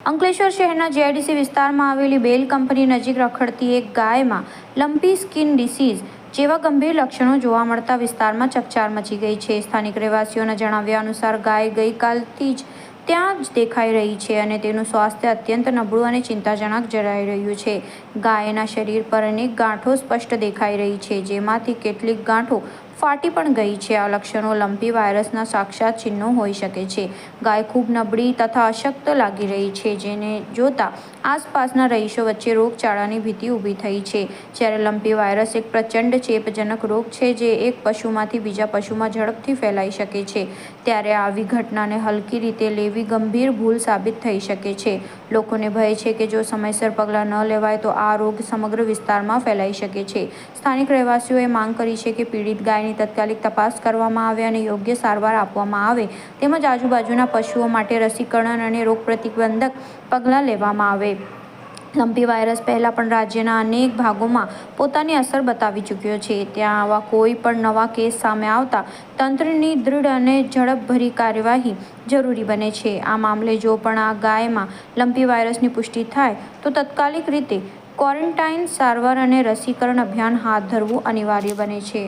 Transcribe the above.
અંકલેશ્વર શહેરના જેઆઈડીસી વિસ્તારમાં આવેલી બેલ કંપની નજીક રખડતી એક ગાયમાં લંપી સ્કિન ડિસીઝ જેવા ગંભીર લક્ષણો જોવા મળતા વિસ્તારમાં ચકચાર મચી ગઈ છે. સ્થાનિક રહેવાસીઓના જણાવ્યા અનુસાર ગાય ગઈકાલથી જ ત્યાં જ દેખાઈ રહી છે અને તેનું સ્વાસ્થ્ય અત્યંત નબળું અને ચિંતાજનક જણાઈ રહ્યું છે. ગાયના શરીર પર અનેક ગાંઠો સ્પષ્ટ દેખાઈ રહી છે, જેમાંથી કેટલીક ગાંઠો ફાટી પણ ગઈ છે. આ લક્ષણો લંપી વાયરસના સાક્ષાત ચિહ્નો હોઈ શકે છે. ગાય ખૂબ નબળી તથા અશક્ત લાગી રહી છે, જેને જોતા આસપાસના રહીશો વચ્ચે રોગચાળાની ભીતિ ઊભી થઈ છે. જ્યારે લંપી વાયરસ એક પ્રચંડ ચેપજનક રોગ છે, જે એક પશુમાંથી બીજા પશુમાં ઝડપથી ફેલાઈ શકે છે. ત્યારે આવી ઘટનાને હલકી રીતે લેવી ગંભીર ભૂલ સાબિત થઈ શકે છે. લોકોને ભય છે કે જો સમયસર પગલાં ન લેવાય તો આ રોગ સમગ્ર વિસ્તારમાં ફેલાઈ શકે છે. સ્થાનિક રહેવાસીઓએ માંગ કરી છે કે પીડિત ગાયની તાત્કાલિક તપાસ કરવામાં આવે અને યોગ્ય સારવાર આપવામાં આવે, તેમજ આજુબાજુના પશુઓ માટે રસીકરણ અને રોગ પ્રતિબંધક પગલાં લેવામાં આવે. લંપી વાયરસ પહેલાં પણ રાજ્યના અનેક ભાગોમાં પોતાની અસર બતાવી ચૂક્યો છે. ત્યાં આવા કોઈ પણ નવા કેસ સામે આવતા તંત્રની દૃઢ અને ઝડપભરી કાર્યવાહી જરૂરી બને છે. આ મામલે જો પણ આ ગાયમાં લંપી વાયરસની પુષ્ટિ થાય, તો તાત્કાલિક રીતે ક્વોરન્ટાઇન સારવાર અને રસીકરણ અભિયાન હાથ ધરવું અનિવાર્ય બને છે.